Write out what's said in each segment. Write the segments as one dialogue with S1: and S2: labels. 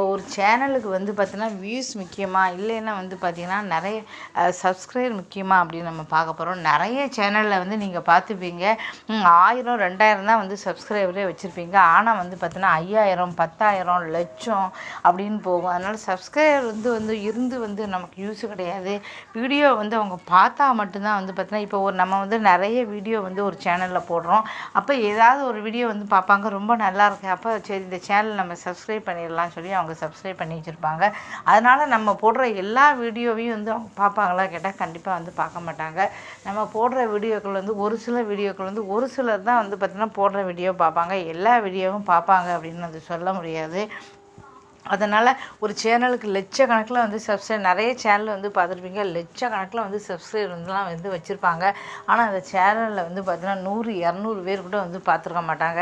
S1: ஒரு சேனலுக்கு வந்து பார்த்தீங்கன்னா வியூஸ் முக்கியமாக இல்லைன்னா வந்து பார்த்திங்கன்னா நிறைய சப்ஸ்கிரைபர் முக்கியமாக அப்படின்னு நம்ம பார்க்க போகிறோம் நிறைய சேனலில் வந்து நீங்கள் பார்த்துப்பீங்க. ஆயிரம் ரெண்டாயிரம் தான் வந்து சப்ஸ்கிரைபரே வச்சுருப்பீங்க. ஆனால் வந்து பார்த்தீங்கன்னா ஐயாயிரம் பத்தாயிரம் லட்சம் அப்படின்னு போகும். அதனால் சப்ஸ்கிரைபர் வந்து வந்து இருந்து வந்து நமக்கு யூஸ் கிடையாது. வீடியோ வந்து அவங்க பார்த்தா மட்டும்தான் வந்து பார்த்தீங்கன்னா இப்போ ஒரு நம்ம வந்து நிறைய வீடியோ வந்து ஒரு சேனலில் போடுறோம். அப்போ ஏதாவது ஒரு வீடியோ வந்து பார்ப்பாங்க. ரொம்ப நல்லா இருக்கு. அப்போ சரி இந்த சேனல் நம்ம சப்ஸ்கிரைப் பண்ணிடலாம் சொல்லி அவங்க சப்ஸ்கிரைப் பண்ணி வச்சுருப்பாங்க. அதனால் நம்ம போடுற எல்லா வீடியோவையும் வந்து அவங்க பார்ப்பாங்களா? கேட்டால் கண்டிப்பாக வந்து பார்க்க மாட்டாங்க. நம்ம போடுற வீடியோக்கள் வந்து ஒரு சில வீடியோக்கள் வந்து ஒரு சிலர் தான் வந்து பார்த்திங்கன்னா போடுற வீடியோ பார்ப்பாங்க. எல்லா வீடியோவும் பார்ப்பாங்க அப்படின்னு வந்து சொல்ல முடியாது. அதனால் ஒரு சேனலுக்கு லட்சக்கணக்கில் வந்து சப்ஸ்கிரைப் நிறைய சேனல் வந்து பார்த்துருப்பீங்க. லட்சக்கணக்கில் வந்து சப்ஸ்கிரைப் வந்துலாம் வந்து வச்சுருப்பாங்க. ஆனால் அந்த சேனலில் வந்து பார்த்தீங்கன்னா நூறு இரநூறு பேர் கூட வந்து பார்த்துருக்க மாட்டாங்க.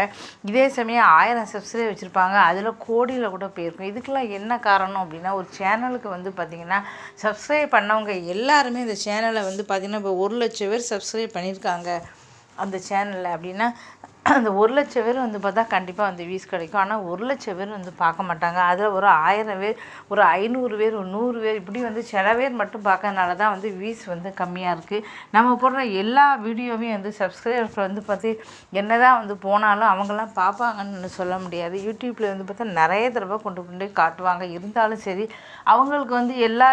S1: இதே சமயம் ஆயிரம் சப்ஸ்கிரைப் வச்சுருப்பாங்க. அதில் கோடியில் கூட போயிருக்கும். இதுக்கெல்லாம் என்ன காரணம் அப்படின்னா ஒரு சேனலுக்கு வந்து பார்த்திங்கன்னா சப்ஸ்கிரைப் பண்ணவங்க எல்லாருமே இந்த சேனலை வந்து பார்த்திங்கன்னா இப்போ ஒரு லட்சம் பேர் சப்ஸ்கிரைப் பண்ணியிருக்காங்க. அந்த சேனலில் அப்படின்னா அந்த ஒரு லட்சம் பேர் வந்து பார்த்தா கண்டிப்பாக வந்து வியூஸ் கிடைக்கும். ஆனால் ஒரு லட்சம் பேர் வந்து பார்க்க மாட்டாங்க. அதில் ஒரு ஆயிரம் பேர் ஒரு ஐநூறு பேர் ஒரு நூறு பேர் இப்படி வந்து சில பேர் மட்டும் பார்க்கறனால தான் வந்து வியூஸ் வந்து கம்மியாக இருக்குது நம்ம போடுற எல்லா வீடியோவையும் வந்து சப்ஸ்கிரைபர் வந்து பார்த்து என்ன தான் வந்து போனாலும் அவங்கெல்லாம் பார்ப்பாங்கன்னு சொல்ல முடியாது. யூடியூப்பில் வந்து பார்த்தா நிறைய தடவை கொண்டு கொண்டு போய் காட்டுவாங்க. இருந்தாலும் சரி அவங்களுக்கு வந்து எல்லா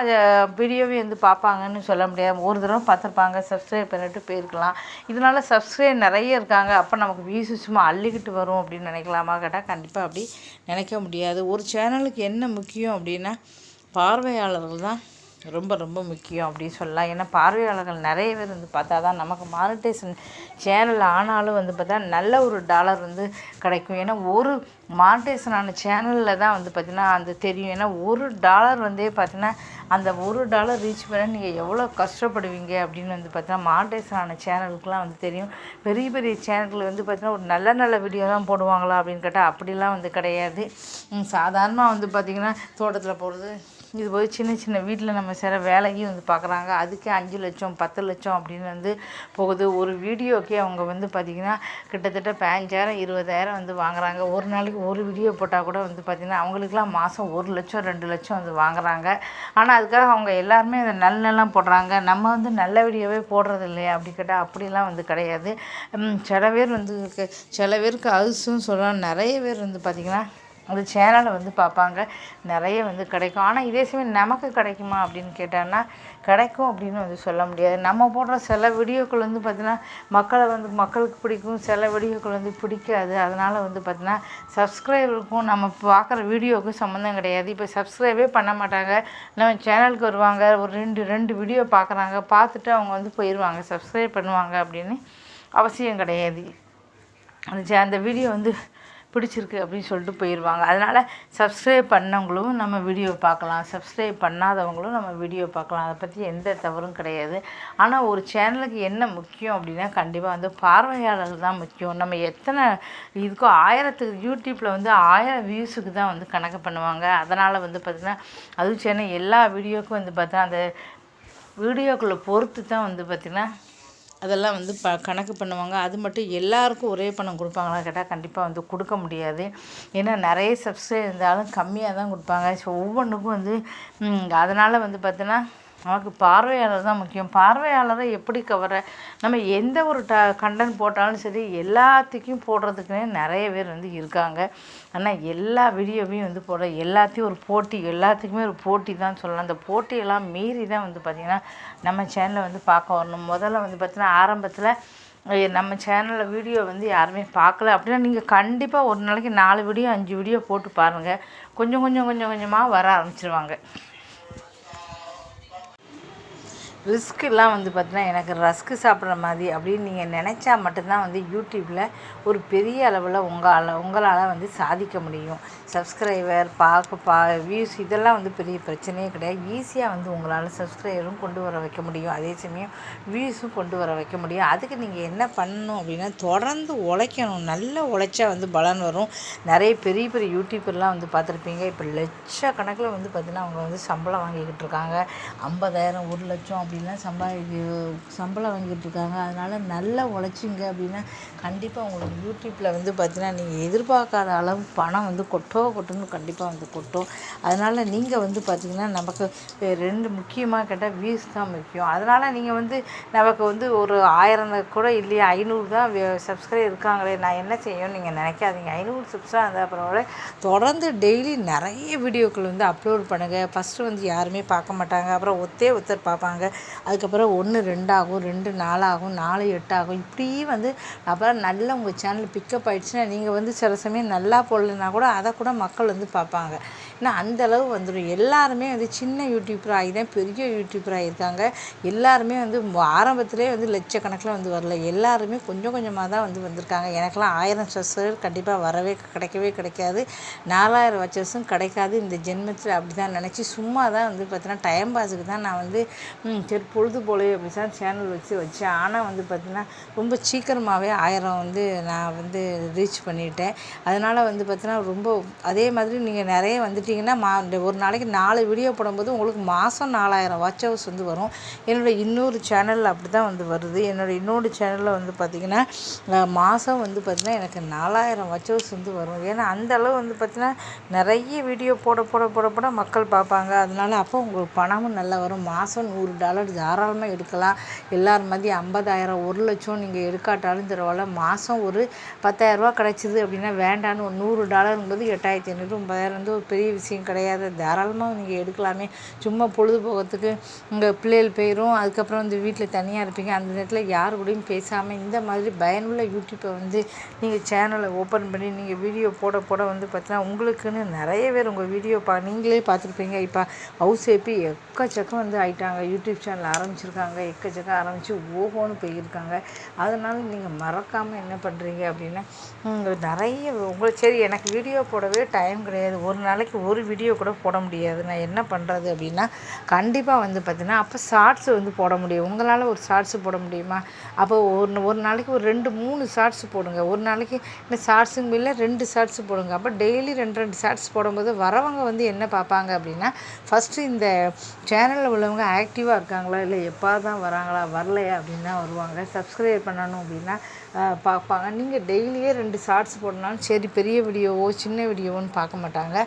S1: வீடியோவையும் வந்து பார்ப்பாங்கன்னு சொல்ல முடியாது. ஒரு தடவை பார்த்துருப்பாங்க. சப்ஸ்கிரைப் பண்ணிட்டு போயிருக்கலாம். இதனால் சப்ஸ்கிரைப் நிறைய இருக்காங்க. அப்போ நமக்கு வியூஸ் சும்மா அள்ளிக்கிட்டு வரும் அப்படின்னு நினைக்கலாமா? கேட்டால் கண்டிப்பாக அப்படி நினைக்க முடியாது. ஒரு சேனலுக்கு என்ன முக்கியம் அப்படின்னா பார்வையாளர்கள் தான் ரொம்ப ரொம்ப முக்கியம் அப்படின்னு சொல்லலாம். ஏன்னா பார்வையாளர்கள் நிறைய பேர் வந்து பார்த்தா தான் நமக்கு மானிட்டேஷன் சேனல் ஆனாலும் வந்து பார்த்தா நல்ல ஒரு டாலர் வந்து கிடைக்கும். ஏன்னா ஒரு மானிட்டேஷன் ஆன சேனலில் தான் வந்து பார்த்திங்கன்னா அந்த தெரியும். ஏன்னா ஒரு டாலர் வந்தே பார்த்தீங்கன்னா அந்த ஒரு டாலர் ரீச் பண்ண நீங்கள் எவ்வளோ கஷ்டப்படுவீங்க அப்படின்னு வந்து பார்த்தீங்கன்னா மானிட்டேஷன் ஆன சேனலுக்குலாம் வந்து தெரியும். பெரிய பெரிய சேனல்கள் வந்து பார்த்திங்கன்னா ஒரு நல்ல நல்ல வீடியோ தான் போடுவாங்களா அப்படின்னு கேட்டால் அப்படிலாம் வந்து கிடையாது. சாதாரணமாக வந்து பார்த்திங்கன்னா தோட்டத்தில் போடுறது இது போய் சின்ன சின்ன வீட்டில் நம்ம செய்கிற வேலையும் வந்து பார்க்குறாங்க அதுக்கே அஞ்சு லட்சம் பத்து லட்சம் அப்படின்னு வந்து போகுது. ஒரு வீடியோக்கே அவங்க வந்து பார்த்திங்கன்னா கிட்டத்தட்ட பதினஞ்சாயிரம் இருபதாயிரம் வந்து வாங்குறாங்க. ஒரு நாளைக்கு ஒரு வீடியோ போட்டால் கூட வந்து பார்த்திங்கன்னா அவங்களுக்குலாம் மாதம் ஒரு லட்சம் ரெண்டு லட்சம் வந்து வாங்குறாங்க. ஆனால் அதுக்காக அவங்க எல்லாருமே அதை நல்லெல்லாம் போடுறாங்க. நம்ம வந்து நல்ல வீடியோவே போடுறது இல்லையா அப்படி கேட்டால் அப்படிலாம் வந்து கிடையாது. சில பேர் வந்து சில பேருக்கு அல்சும் சொல்லலாம். நிறைய பேர் வந்து பார்த்திங்கன்னா அந்த சேனலை வந்து பார்ப்பாங்க. நிறைய வந்து கிடைக்கும். ஆனால் இதே சமயம் நமக்கு கிடைக்குமா அப்படின்னு கேட்டான்னா கிடைக்கும் அப்படின்னு வந்து சொல்ல முடியாது. நம்ம போடுற சில வீடியோக்கள் வந்து பார்த்திங்கன்னா மக்களை வந்து மக்களுக்கு பிடிக்கும். சில வீடியோக்கள் வந்து பிடிக்காது. அதனால் வந்து பார்த்திங்கன்னா சப்ஸ்கிரைபருக்கும் நம்ம பார்க்குற வீடியோவுக்கும் சம்மந்தம் கிடையாது. இப்போ சப்ஸ்கிரைபே பண்ண மாட்டாங்க. நம்ம சேனலுக்கு வருவாங்க. ஒரு ரெண்டு ரெண்டு வீடியோ பார்க்குறாங்க. பார்த்துட்டு அவங்க வந்து போயிடுவாங்க சப்ஸ்கிரைப் பண்ணுவாங்க அப்படின்னு அவசியம் கிடையாது. அந்த சே- அந்த வீடியோ வந்து பிடிச்சிருக்கு அப்படின்னு சொல்லிட்டு போயிடுவாங்க அதனால் சப்ஸ்கிரைப் பண்ணவங்களும் நம்ம வீடியோ பார்க்கலாம். சப்ஸ்கிரைப் பண்ணாதவங்களும் நம்ம வீடியோ பார்க்கலாம். அதை பற்றி எந்த தவறும் கிடையாது. ஆனால் ஒரு சேனலுக்கு என்ன முக்கியம் அப்படின்னா கண்டிப்பாக வந்து பார்வையாளர்கள் தான் முக்கியம். நம்ம எத்தனை இதுக்கோ ஆயிரத்துக்கு யூடியூப்பில் வந்து ஆயிரம் வியூஸுக்கு தான் வந்து கணக்கு பண்ணுவாங்க. அதனால் வந்து பார்த்திங்கன்னா அதுவும் சேனல் எல்லா வீடியோக்கும் வந்து பார்த்தா அந்த வீடியோக்குள்ளே பொறுத்து தான் வந்து பார்த்திங்கன்னா அதெல்லாம் வந்து ப கணக்கு பண்ணுவாங்க. அது மட்டும் எல்லாருக்கும் ஒரே பணம் கொடுப்பாங்களா கேட்டால் கண்டிப்பாக வந்து கொடுக்க முடியாது. ஏன்னா நிறைய சப்ஸ்கிரைப் இருந்தாலும் கம்மியாக தான் கொடுப்பாங்க. ஸோ ஒவ்வொன்றுக்கும் வந்து அதனால் வந்து பார்த்தோன்னா நமக்கு பார்வையாளர் தான் முக்கியம். பார்வையாளரை எப்படி கவர நம்ம எந்த ஒரு ட கண்டென்ட் போட்டாலும் சரி எல்லாத்துக்கும் போடுறதுக்குனே நிறைய பேர் வந்து இருக்காங்க. ஆனால் எல்லா வீடியோவையும் வந்து போடுற எல்லாத்தையும் ஒரு போட்டி எல்லாத்துக்குமே ஒரு போட்டி தான் சொல்லலாம். அந்த போட்டியெல்லாம் மீறி தான் வந்து பார்த்திங்கன்னா நம்ம சேனலை வந்து பார்க்க வரணும். முதல்ல வந்து பார்த்திங்கன்னா ஆரம்பத்தில் நம்ம சேனலில் வீடியோ வந்து யாருமே பார்க்கல. அப்படின்னா நீங்கள் கண்டிப்பாக ஒரு நாளைக்கு நாலு வீடியோ அஞ்சு வீடியோ போட்டு பாருங்கள் கொஞ்சம் கொஞ்சம் கொஞ்சம் கொஞ்சமாக வர ஆரம்பிச்சிருவாங்க. ரிஸ்க்குலாம் வந்து பார்த்தீங்கன்னா எனக்கு ரஸ்க்கு சாப்பிட்ற மாதிரி அப்படின்னு நீங்கள் நினச்சா மட்டும்தான் வந்து யூடியூப்பில் ஒரு பெரிய அளவில் உங்களால் உங்களால் வந்து சாதிக்க முடியும். சப்ஸ்கிரைபர் பார்க்க பா வியூஸ் இதெல்லாம் வந்து பெரிய பிரச்சனையே கிடையாது. ஈஸியாக வந்து உங்களால் சப்ஸ்கிரைபரும் கொண்டு வர வைக்க முடியும். அதே சமயம் வியூஸும் கொண்டு வர வைக்க முடியும். அதுக்கு நீங்கள் என்ன பண்ணணும் அப்படின்னா தொடர்ந்து உழைக்கணும். நல்லா உழைச்சா வந்து பலன் வரும். நிறைய பெரிய பெரிய யூடியூபர்லாம் வந்து பார்த்துருப்பீங்க. இப்போ லட்சக்கணக்கில் வந்து பார்த்திங்கன்னா அவங்க வந்து சம்பளம் வாங்கிக்கிட்டு இருக்காங்க. ஐம்பதாயிரம் ஒரு லட்சம் அப்படி அப்படின்லாம் சம்பாதி சம்பளம் வாங்கிட்டு இருக்காங்க. அதனால் நல்லா உழைச்சிங்க அப்படின்னா கண்டிப்பாக உங்களுக்கு யூடியூப்பில் வந்து பார்த்தீங்கன்னா நீங்கள் எதிர்பார்க்காத அளவு பணம் வந்து கொட்டோ கொட்டுன்னு கண்டிப்பாக வந்து கொட்டும். அதனால் நீங்கள் வந்து பார்த்தீங்கன்னா நமக்கு ரெண்டு முக்கியமாக கேட்டால் வியூஸ் தான் முக்கியம். அதனால் நீங்கள் வந்து நமக்கு வந்து ஒரு ஆயிரம் கூட இல்லையா ஐநூறு தான் சப்ஸ்கிரைப் இருக்காங்களே நான் என்ன செய்யணும் நீங்கள் நினைக்காதீங்க. ஐநூறு சப்ஸ்கிரைப் இருந்தால் பரவாயில்ல. தொடர்ந்து டெய்லி நிறைய வீடியோக்கள் வந்து அப்லோட் பண்ணுங்கள் ஃபஸ்ட்டு வந்து யாருமே பார்க்க மாட்டாங்க. அப்புறம் ஒத்தே ஒருத்தர் பார்ப்பாங்க. அதுக்கப்புறம் ஒன்று ரெண்டாகும் ரெண்டு நாலாகும் நாலு எட்டாகும். இப்படியே வந்து அப்புறம் நல்லா உங்கள் சேனல் பிக்கப் ஆகிடுச்சுன்னா நீங்கள் வந்து சில சமயம் நல்லா போடலைன்னா கூட அதை கூட மக்கள் வந்து பார்ப்பாங்க. ஏன்னா அந்தளவு வந்துடும். எல்லாருமே வந்து சின்ன யூடியூப்பர் ஆகி தான் பெரிய யூடியூப்பர் ஆகியிருக்காங்க. எல்லாருமே வந்து ஆரம்பத்திலே வந்து லட்சக்கணக்கில் வந்து வரல. எல்லாருமே கொஞ்சம் கொஞ்சமாக தான் வந்து வந்திருக்காங்க. எனக்கெல்லாம் ஆயிரம் சப்ஸ்கிரைபர் கண்டிப்பாக வரவே கிடைக்கவே கிடைக்காது. நாலாயிரம் வச்சஸும் கிடைக்காது. இந்த ஜென்மத்தில் அப்படி தான் நினச்சி சும்மா தான் வந்து பார்த்தீங்கன்னா டைம் பாஸுக்கு தான் நான் வந்து சரி பொழுது போலே அப்படி தான் சேனல் வச்சு வச்சேன் ஆனால் வந்து பார்த்திங்கன்னா ரொம்ப சீக்கிரமாகவே ஆயிரம் வந்து நான் வந்து ரீச் பண்ணிட்டேன். அதனால் வந்து பார்த்தீங்கன்னா ரொம்ப அதே மாதிரி நீங்கள் நிறைய வந்துட்டிங்கன்னா மா ஒரு நாளைக்கு நாலு வீடியோ போடும்போது உங்களுக்கு மாதம் நாலாயிரம் வாட்ச் ஹவர்ஸ் வந்து வரும். என்னோடய இன்னொரு சேனலில் அப்படி தான் வந்து வருது. என்னோடய இன்னொரு சேனலில் வந்து பார்த்திங்கன்னா மாதம் வந்து பார்த்திங்கன்னா எனக்கு நாலாயிரம் வாட்ச் ஹவர்ஸ் வந்து வரும். ஏன்னா அந்த அளவு வந்து பார்த்திங்கன்னா நிறைய வீடியோ போட போட போட போட மக்கள் பார்ப்பாங்க. அதனால் அப்போ உங்களுக்கு பணமும் நல்லா வரும். மாதம் நூறு டாலர் தாராளமாக எடுக்கலாம். எல்லார் மதியம் ஐம்பதாயிரம் ஒரு லட்சம் நீங்கள் எடுக்காட்டாலும் தரவால மாதம் ஒரு பத்தாயிரரூபா கிடச்சிது அப்படின்னா வேண்டான்னு ஒரு நூறு டாலருங்கிறது எட்டாயிரத்தி ஐநூறு ஒம்பதாயிரம் வந்து ஒரு பெரிய விஷயம் கிடையாது. தாராளமாக நீங்கள் எடுக்கலாமே. சும்மா பொழுதுபோகிறதுக்கு உங்கள் பிள்ளைகள் போயிடும் அதுக்கப்புறம் வந்து வீட்டில் தனியாக இருப்பீங்க. அந்த நேரத்தில் யார் கூடயும் பேசாமல் இந்த மாதிரி பயனுள்ள யூடியூப்பை வந்து நீங்கள் சேனலை ஓப்பன் பண்ணி நீங்கள் வீடியோ போட போட வந்து பார்த்தீங்கன்னா உங்களுக்குன்னு நிறைய பேர் உங்கள் வீடியோ பா நீங்களே பார்த்துருப்பீங்க. இப்போ ஹவுஸ் ஏப்பி எக்கச்சக்கம் வந்து ஆயிட்டாங்க. யூடியூப் சேனல் ஆரம்பிச்சிருக்காங்க எக்கச்சக்க ஆரம்பித்து ஓஹோன்னு போயிருக்காங்க. அதனால் நீங்கள் மறக்காமல் என்ன பண்ணுறீங்க அப்படின்னா நிறைய உங்களுக்கு சரி எனக்கு வீடியோ போடவே டைம் கிடையாது. ஒரு நாளைக்கு ஒரு வீடியோ கூட போட முடியாது. நான் என்ன பண்ணுறது அப்படின்னா கண்டிப்பாக வந்து பார்த்தீங்கன்னா அப்போ ஷார்ட்ஸ் வந்து போட முடியும். உங்களால் ஒரு ஷார்ட்ஸ் போட முடியுமா? அப்போ ஒரு ஒரு நாளைக்கு ஒரு ரெண்டு மூணு ஷார்ட்ஸ் போடுங்க. ஒரு நாளைக்கு இந்த ஷார்ட்ஸுங்க இல்லை ரெண்டு ஷார்ட்ஸ் போடுங்க. அப்போ டெய்லி ரெண்டு ரெண்டு ஷார்ட்ஸ் போடும்போது வரவங்க வந்து என்ன பார்ப்பாங்க அப்படின்னா ஃபஸ்ட்டு இந்த சேனலில் உள்ளவங்க ஆக்டிவாக இருக்காங்க. இருக்காங்களா இல்லை எப்போ தான் வராங்களா வரலையா அப்படின்னு தான் வருவாங்க. சப்ஸ்கிரைப் பண்ணணும் அப்படின்னா பார்ப்பாங்க. நீங்கள் டெய்லியே ரெண்டு ஷார்ட்ஸ் போடனாலும் சரி பெரிய வீடியோவோ சின்ன வீடியோவோன்னு பார்க்க மாட்டாங்க.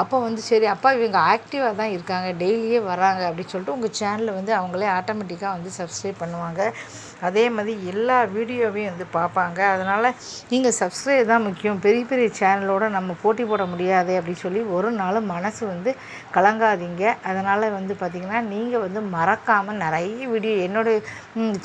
S1: அப்போ வந்து சரி அப்பா இவங்க ஆக்டிவாக தான் இருக்காங்க டெய்லியே வராங்க அப்படின்னு சொல்லிட்டு உங்கள் சேனலில் வந்து அவங்களே ஆட்டோமேட்டிக்காக வந்து சப்ஸ்கிரைப் பண்ணுவாங்க. அதே மாதிரி எல்லா வீடியோவையும் வந்து பார்ப்பாங்க. அதனால் நீங்கள் சப்ஸ்கிரைப் தான் முக்கியம். பெரிய பெரிய சேனலோடு நம்ம போட்டி போட முடியாது அப்படின்னு சொல்லி ஒரு நாள் மனசு வந்து கலங்காதீங்க. அதனால் வந்து பார்த்திங்கன்னா நீங்கள் வந்து மறக்காமல் நிறைய வீடியோ என்னோடய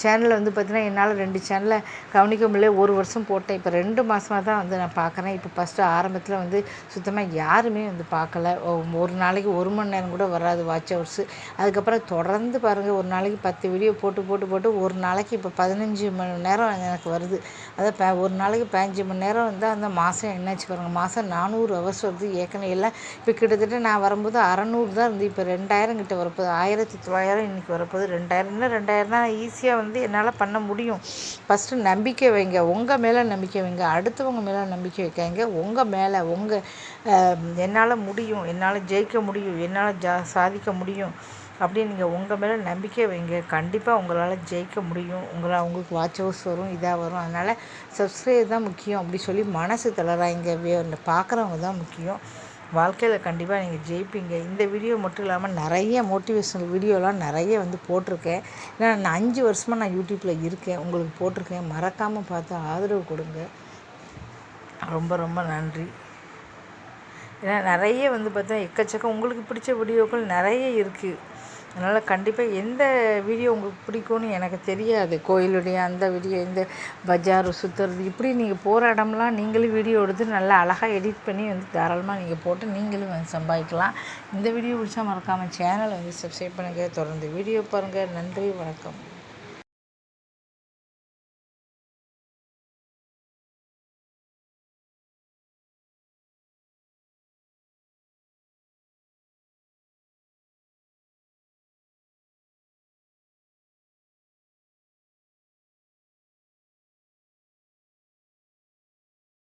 S1: சேனலில் வந்து பார்த்திங்கன்னா என்னால் ரெண்டு சேனலை கவனிக்க முடியல. ஒரு வருஷம் போட்டேன். இப்போ ரெண்டு மாதமாக தான் வந்து நான் பார்க்குறேன் இப்போ ஃபஸ்ட்டு ஆரம்பத்தில் வந்து சுத்தமாக யாருமே வந்து பார்க்கல ஒரு நாளைக்கு ஒரு மணி நேரம் கூட வராது வாட்ச் ஹவர்ஸு அதுக்கப்புறம் தொடர்ந்து பாருங்கள் ஒரு நாளைக்கு பத்து வீடியோ போட்டு போட்டு போட்டு ஒரு நாளைக்கு இப்போ பதினஞ்சு மணி நேரம் எனக்கு வருது. அதை ஒரு நாளைக்கு பதினஞ்சு மணி நேரம் வந்து அந்த மாதம் என்னாச்சு பாருங்கள் மாதம் நானூறு ஹவர்ஸ் வருது ஏற்கனவே. எல்லாம் இப்போ கிட்டத்தட்ட நான் வரும்போது அறநூறு தான் இருந்து இப்போ ரெண்டாயிரம் கிட்ட வரப்போகுது. ஆயிரத்தி தொள்ளாயிரம் இன்றைக்கி வரப்போகுது ரெண்டாயிரம் இன்னும் ரெண்டாயிரம் தான் ஈஸியாக வந்து என்னால் பண்ண முடியும். ஃபஸ்ட்டு நம்பிக்கை வைங்க. உங்கள் மேலே நம்பிக்கை வைங்க. அடுத்தவங்க மேலே நம்பிக்கை வைக்காங்க உங்கள் மேலே உங்கள் என்னால் முடியும். என்னால் ஜெயிக்க முடியும். என்னால் ஜா சாதிக்க முடியும். அப்படின்னு நீங்கள் உங்கள் மேலே நம்பிக்கை வைங்க. கண்டிப்பாக உங்களால் ஜெயிக்க முடியும். உங்களால் உங்களுக்கு வாட்ச் ஹவுஸ் வரும் இதாக வரும். அதனால் சப்ஸ்கிரைப் தான் முக்கியம். அப்படி சொல்லி மனசு தளராங்க பார்க்குறவங்க தான் முக்கியம். வாழ்க்கையில் கண்டிப்பாக நீங்கள் ஜெயிப்பீங்க. இந்த வீடியோ மட்டும் இல்லாமல் நிறைய மோட்டிவேஷனல் வீடியோலாம் நிறைய வந்து போட்டிருக்கேன். ஏன்னா நான் அஞ்சு வருஷமாக நான் யூடியூப்பில் இருக்கேன். உங்களுக்கு போட்டிருக்கேன். மறக்காமல் பார்த்து ஆதரவு கொடுங்க. ரொம்ப ரொம்ப நன்றி. ஏன்னா நிறைய வந்து பார்த்தா எக்கச்சக்கம். உங்களுக்கு பிடிச்ச வீடியோக்கள் நிறைய இருக்குது அதனால் கண்டிப்பாக எந்த வீடியோ உங்களுக்கு பிடிக்கும்னு எனக்கு தெரியாது. கோயிலுடைய அந்த வீடியோ இந்த பஜார் சுற்றுறது இப்படி நீங்கள் போகிற இடம்லாம் நீங்களும் வீடியோ எடுத்து நல்லா அழகாக எடிட் பண்ணி வந்து தாராளமாக நீங்கள் போட்டு நீங்களும் வந்து சம்பாதிக்கலாம். இந்த வீடியோ பிடிச்சா மறக்காமல் சேனலை வந்து சப்ஸ்கிரைப் பண்ணுங்கள் தொடர்ந்து வீடியோ பாருங்கள் நன்றி வணக்கம்.